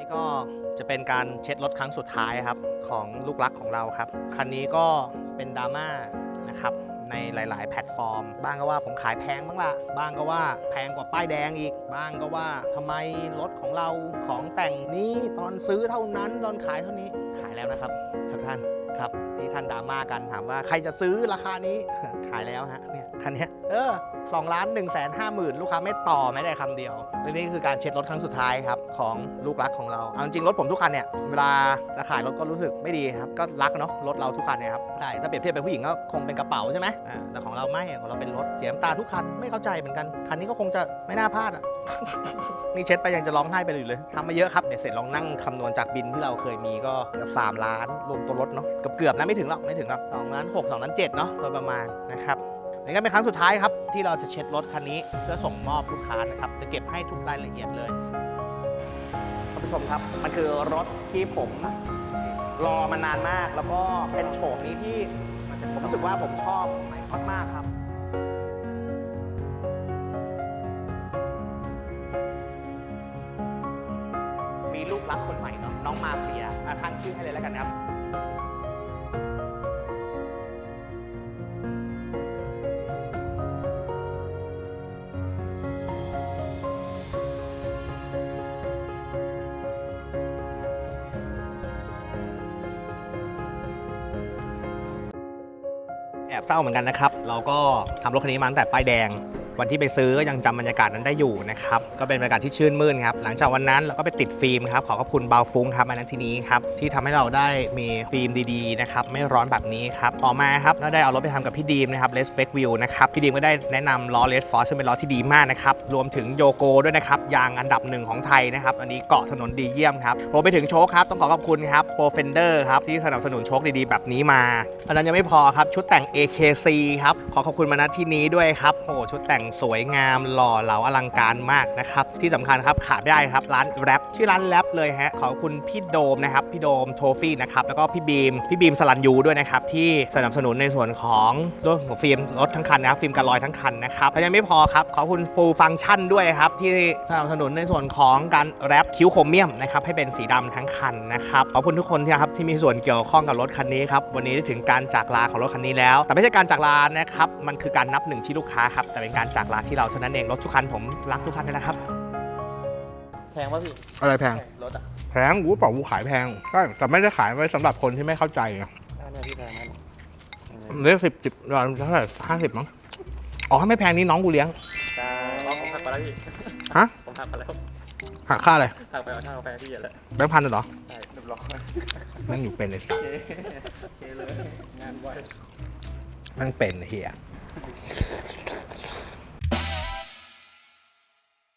นี่ก็จะเป็นการเช็ดรถครั้งสุดท้ายครับของลูกรักของเราครับ คันนี้ก็เป็นดราม่านะครับในหลาย ๆ แพลตฟอร์ม บ้างก็ว่าผมขายแพงบ้างละบ้างก็ว่าแพงกว่าป้ายแดงอีก บ้างก็ว่าทำไมรถของเราของแต่งนี้ตอนซื้อเท่านั้นตอนขายเท่านี้ขายแล้วนะครับทุกท่าน ครับที่ท่านดราม่ากันถามว่าใครจะซื้อราคานี้ ขายแล้วฮะเนี่ยคันเนี้ยเออสองล้านหนึ่งแสนห้าหมื่นลูกค้าไม่ต่อไม่ได้คำเดียวและนี่คือการเช็ดรถครั้งสุดท้ายครับของลูกรักของเราเอาจริงๆรถผมทุกคันเนี่ยเวลาราขายรถก็รู้สึกไม่ดีครับก็รักเนาะรถเราทุกคันเนี่ยครับใช่ถ้าเปรียบเทียบเป็นผู้หญิงก็คงเป็นกระเป๋าใช่ไหมอ่าแต่ของเราไม่ของเราเป็นรถเสียน้ำตาทุกคันไม่เข้าใจเหมือนกันคันนี้ก็คงจะไม่น่าพลาดอะนี่เช็ดไปยังจะร้องไห้ไปอยู่เลยทำมาเยอะครับเดี๋ยวเสร็จลองนั่งคำนวณจากบินที่เราเคยมีก็เกือบ3ล้านรวมตัวรถเนาะเกือบเกือบๆนะไม่ถึงหรอกไม่ถึงหรอก2ล้าน6 2ล้าน7เนาะโดยประมาณนะครับนี่ก็เป็นครั้งสุดท้ายครับที่เราจะเช็ดรถคันนี้เพื่อส่งมอบลูกค้านะครับจะเก็บให้ทุกรายละเอียดเลยท่านผู้ชมครับมันคือรถที่ผมรอมานานมาก แล้วก็เป็นโฉมนี้ที่ผมรู้สึกว่าผมชอบมคอนมากครับมีลูกรักคนใหม่เนาะน้องมาเฟียอะข้งชื่อให้เลยแล้วกันครับ แอบเศร้าเหมือนกันนะครับ เราก็ทำรถคันนี้มาตั้งแต่ป้ายแดง วันที่ไปซื้อก็ยังจำบรรยากาศนั้นได้อยู่นะครับก็เป็นบรรยากาศที่ชื่นมื่นครับหลังจากวันนั้นเราก็ไปติดฟิล์มครับขอขอบคุณเบาฟุ้งครับมาณที่นี้ครับที่ทำให้เราได้มีฟิล์มดีๆนะครับไม่ร้อนแบบนี้ครับต่อมาครับก็ได้เอารถไปทำกับพี่ดีมนะครับ Les Spec View นะครับพี่ดีมก็ได้แนะนำล้อ Red Force ซึ่งเป็นล้อที่ดีมากนะครับรวมถึงโยโกด้วยนะครับยางอันดับหนึ่งของไทยนะครับอันนี้เกาะถนนดีเยี่ยมครับรวมไปถึงโชคครับต้องขอขอบคุณครับ Pro Fender ครับที่สนับสนุนโชคดีๆ แบบนี้มาอันนั้นยังไม่พอครับชุดแต่ง AKC ครับขอขอบคุณมาณที่นี้ด้วยครับโอ้ชุดแต่งสวยงามหล่อเหลาอลังการมากนะครับ ที่สำคัญครับขาดไม่ได้ครับ ร้านแรปชื่อร้านแรปเลยฮะขอบคุณพี่โดมนะครับพี่โดมโทฟี่นะครับแล้วก็พี่บีมพี่บีมสลันยูด้วยนะครับที่สนับสนุนในส่วนของรถของฟิล์มรถทั้งคันนะครับฟิล์มกันรอยทั้งคันนะครับแล้วยังไม่พอครับขอบคุณฟูลฟัง c t ชันด้วยครับที่สนับสนุนในส่วนของการแรปคิ้วโครเมียมนะครับให้เป็นสีดำทั้งคันนะครับขอบคุณทุกคนที่ครับที่มีส่วนเกี่ยวข้องกับรถคันนี้ครับวันนี้ได้ถึงการจากลาของรถคันนี้แล้ว แต่ไม่ใช่การจากลานะครับมันคือการนับหนึ่งที่ลูกค้าครับแต่เป็นการจากลาที่เราเท่านั้นเองรถทุกคันผมรักทุกคันเลยนะครับ แพงป่ะพี่อะไรแพง รถอะแพงกูบอกกูขายแพงใช่แต่ไม่ได้ขายไว้สำหรับคนที่ไม่เข้าใจไงน่าพี่แพงเรียกสิบสิบเท่าไหร่ห้าสิบมั้งอ๋อไม่แพงนี่น้องกูเลี้ยง ใช่อ๋อผมหักไปแล้วพี่ฮะ ผมหักไปแล้วหักค่าอะไรหักไปเอาช่างกาแฟพี่แหละแบงค์พันเหรอใช่เรียบร้อยแม่งอยู่เป็นเลยสัสโอเคเลยงานไวแม่งเป็นไอ้เฮีย